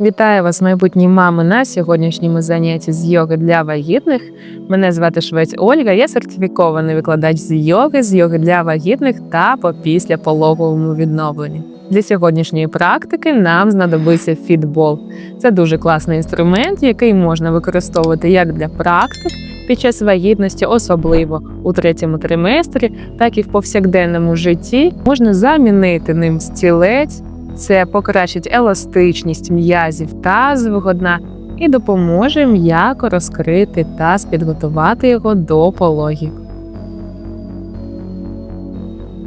Вітаю вас, майбутні мами, на сьогоднішньому занятті з йоги для вагітних. Мене звати Швець Ольга, я сертифікований викладач з йоги, з йоги для вагітних та по післяпологовому відновленні. Для сьогоднішньої практики нам знадобиться фітбол. Це дуже класний інструмент, який можна використовувати як для практик під час вагітності, особливо у третьому триместрі, так і в повсякденному житті. Можна замінити ним стілець. Це покращить еластичність м'язів тазового дна і допоможе м'яко розкрити таз, підготувати його до пологів.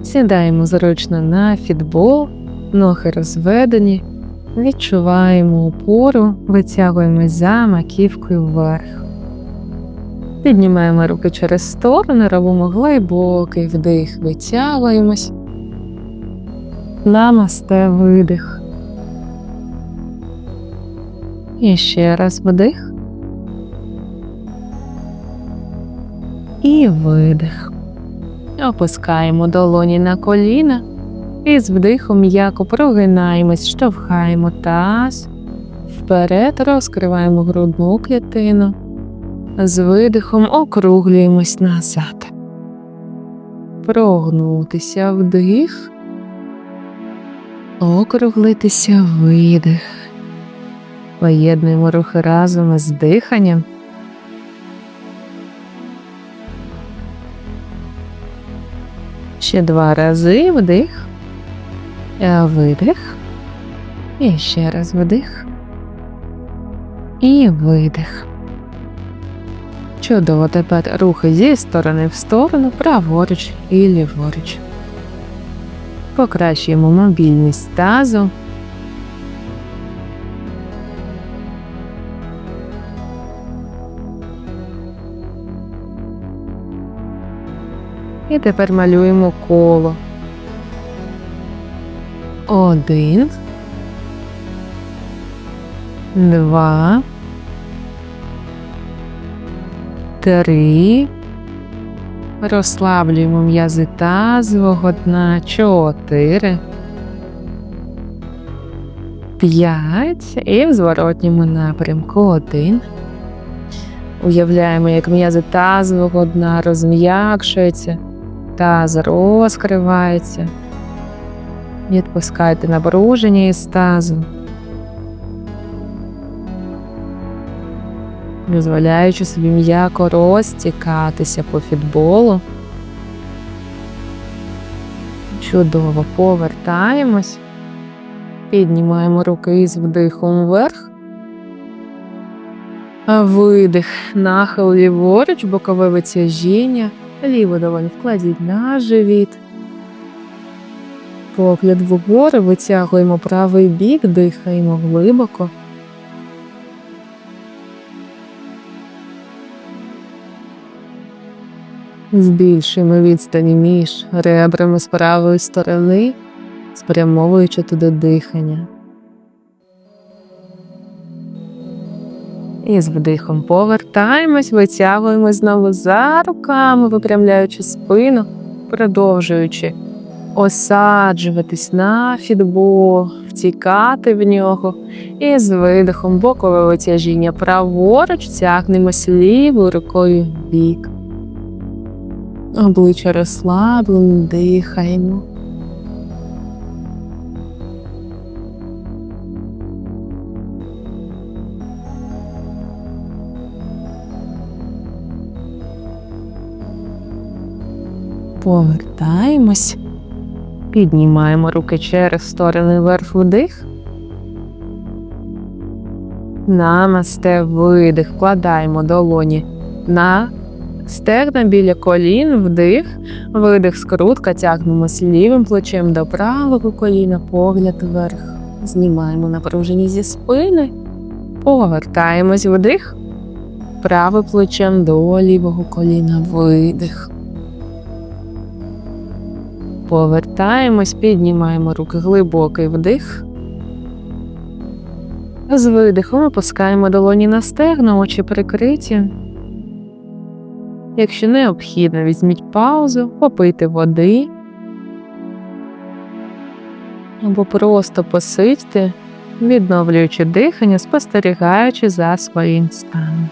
Сідаємо зручно на фітбол, ноги розведені, відчуваємо опору, витягуємо за маківкою вверх. Піднімаємо руки через сторони, робимо глибокий вдих, витягуємось. Намасте видих. І ще раз вдих. І видих. Опускаємо долоні на коліна. І з вдихом м'яко прогинаємось, штовхаємо таз. Вперед розкриваємо грудну клітину. З видихом округлюємось назад. Прогнутися вдих. Округлитися видих. Поєднуємо рухи разом із диханням. Ще два рази вдих, видих. І ще раз вдих. І видих. Чудово тепер рухи зі сторони в сторону, праворуч і ліворуч. Покращуємо мобільність тазу. І тепер малюємо коло. Один. Два. Три. Розслаблюємо м'язи тазового дна. Чотири. П'ять. І в зворотньому напрямку один. Уявляємо, як м'язи тазового дна розм'якшуються, таз розкривається. Відпускайте напруження із тазу. Дозволяючи собі м'яко розтікатися по фітболу. Чудово повертаємось, піднімаємо руки із вдихом вверх. Видих, нахил ліворуч, бокове витяжіння, ліву долонь вкладіть на живіт. Погляд вгору витягуємо правий бік, дихаємо глибоко. Збільшуємо відстані між ребрами з правої сторони, спрямовуючи туди дихання. І з вдихом повертаємось, витягуємо знову за руками, випрямляючи спину, продовжуючи осаджуватись на фітбол, втікати в нього. І з видихом бокове витяжіння праворуч, тягнемось лівою рукою в бік. Обличчя розслаблено, дихаємо. Повертаємось, піднімаємо руки через сторони вверх вдих. Намасте видих, вкладаємо долоні на Стегна біля колін, вдих, видих, скрутка, тягнемось лівим плечем до правого коліна, погляд вверх. Знімаємо напруження зі спини, повертаємось вдих, правим плечем до лівого коліна, видих. Повертаємось, піднімаємо руки глибокий вдих. З видихом опускаємо долоні на стегна, очі прикриті. Якщо необхідно, візьміть паузу, попийте води або просто посидьте відновлюючи дихання, спостерігаючи за своїм станом.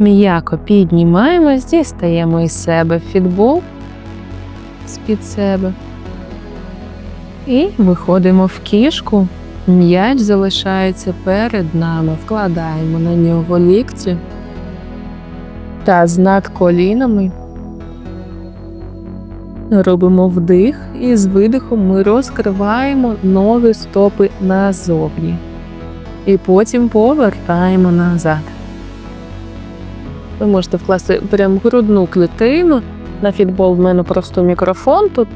М'яко піднімаємось, дістаємо із себе фітбол з-під себе. І виходимо в кішку. М'яч залишається перед нами. Вкладаємо на нього лікті та над колінами. Робимо вдих і з видихом ми розкриваємо ноги стопи назовні. І потім повертаємо назад. Ви можете вкласти прям грудну клітину. На фітбол в мене просто мікрофон тут,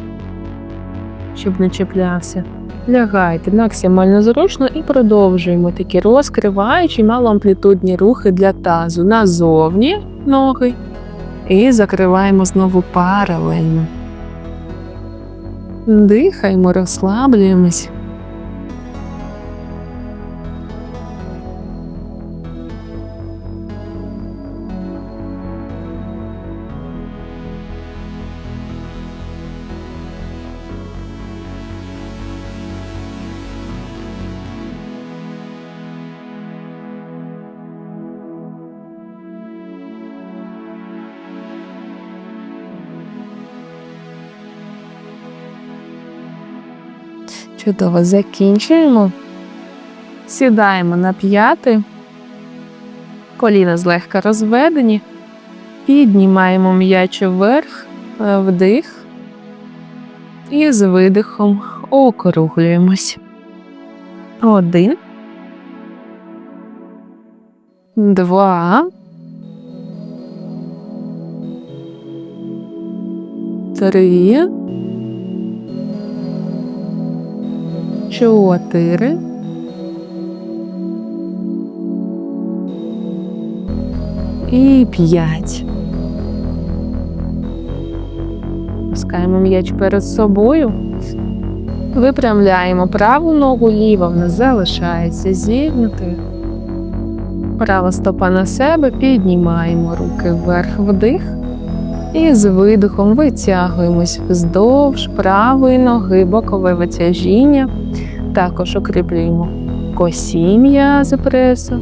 щоб не чіплявся. Лягайте максимально зручно і продовжуємо такі розкриваючі малоамплітудні рухи для тазу. Назовні ноги. І закриваємо знову паралельно. Дихаємо, розслаблюємось. Чудово, закінчуємо. Сідаємо на п'яти, коліна злегка розведені, піднімаємо м'яч вверх, е, вдих і з видихом округлюємось. Один. Два. Три. Чотири. І п'ять. Пускаємо м'яч перед собою. Випрямляємо праву ногу, ліва в нас залишається зігнутою. Права стопа на себе, піднімаємо руки вверх вдих. І з видихом витягуємось вздовж правої ноги, бокове витяжіння. Також укріплюємо косі м'язи пресу,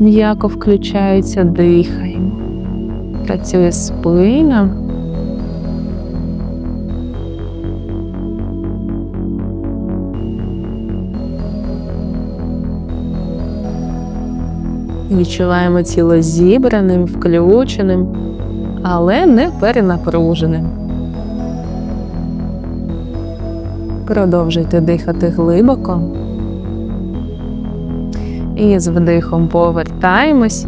м'яко включаються, дихаємо. Працює спина. Відчуваємо тіло зібраним, включеним, але не перенапруженим. Продовжуйте дихати глибоко. І з вдихом повертаємось.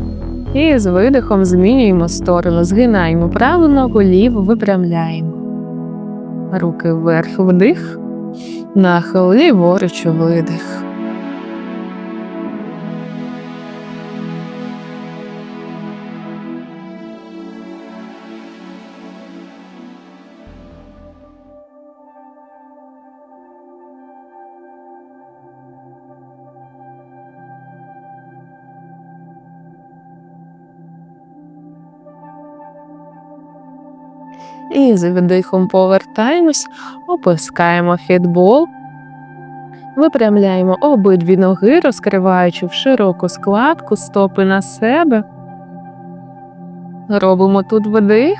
І з видихом змінюємо сторону. Згинаємо праву ногу, ліву випрямляємо. Руки вверх вдих, нахил ліворуч видих. І з видихом повертаємось, опускаємо фітбол, випрямляємо обидві ноги, розкриваючи в широку складку стопи на себе. Робимо тут вдих.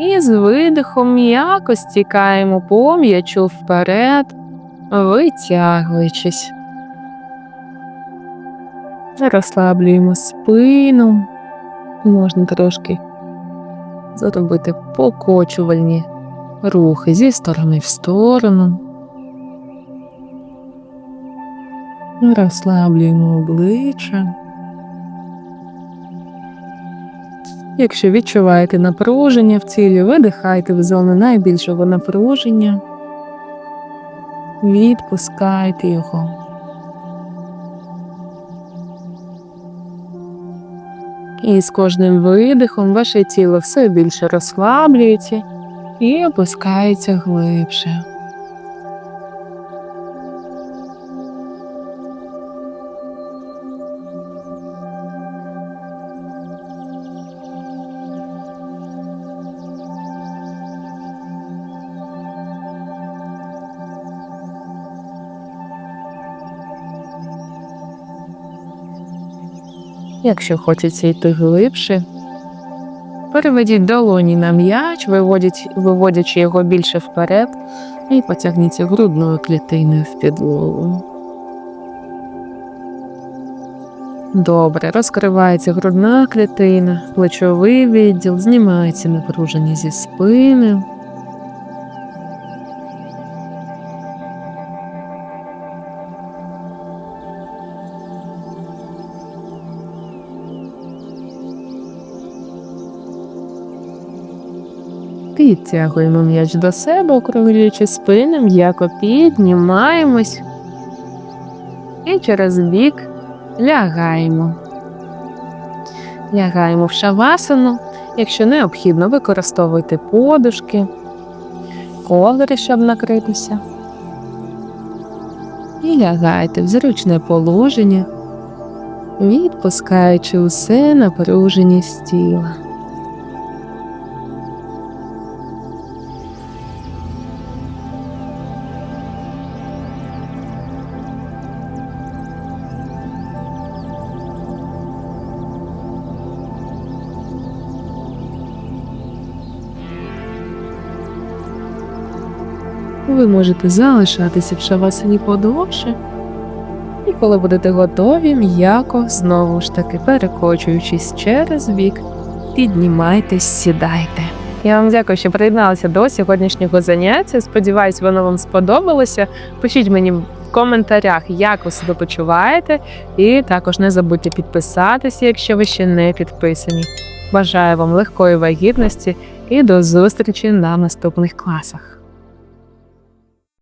І з видихом м'яко стікаємо по м'ячу вперед, витягуючись. Розслаблюємо спину. Можна трошки зробити покочувальні рухи зі сторони в сторону. Розслаблюємо обличчя. Якщо відчуваєте напруження в цілі, видихайте в зону найбільшого напруження, відпускайте його. І з кожним видихом ваше тіло все більше розслаблюється і опускається глибше. Якщо хочеться йти глибше, переведіть долоні на м'яч, виводячи його більше вперед, і потягніться грудною клітиною в підлогу. Добре, розкривається грудна клітина, плечовий відділ, знімається напруження зі спини. Підтягуємо м'яч до себе, округлюючи спину, м'яко піднімаємось і через бік лягаємо. Лягаємо в шавасану. Якщо необхідно, використовуйте подушки, ковдри, щоб накритися. І лягайте в зручне положення, відпускаючи усе напруженість тіла. Ви можете залишатися в шавасані подовше. І коли будете готові, м'яко, знову ж таки перекочуючись через бік, піднімайтесь, сідайте. Я вам дякую, що приєдналися до сьогоднішнього заняття. Сподіваюсь, воно вам сподобалося. Пишіть мені в коментарях, як ви себе почуваєте, і також не забудьте підписатися, якщо ви ще не підписані. Бажаю вам легкої вагітності і до зустрічі на наступних класах.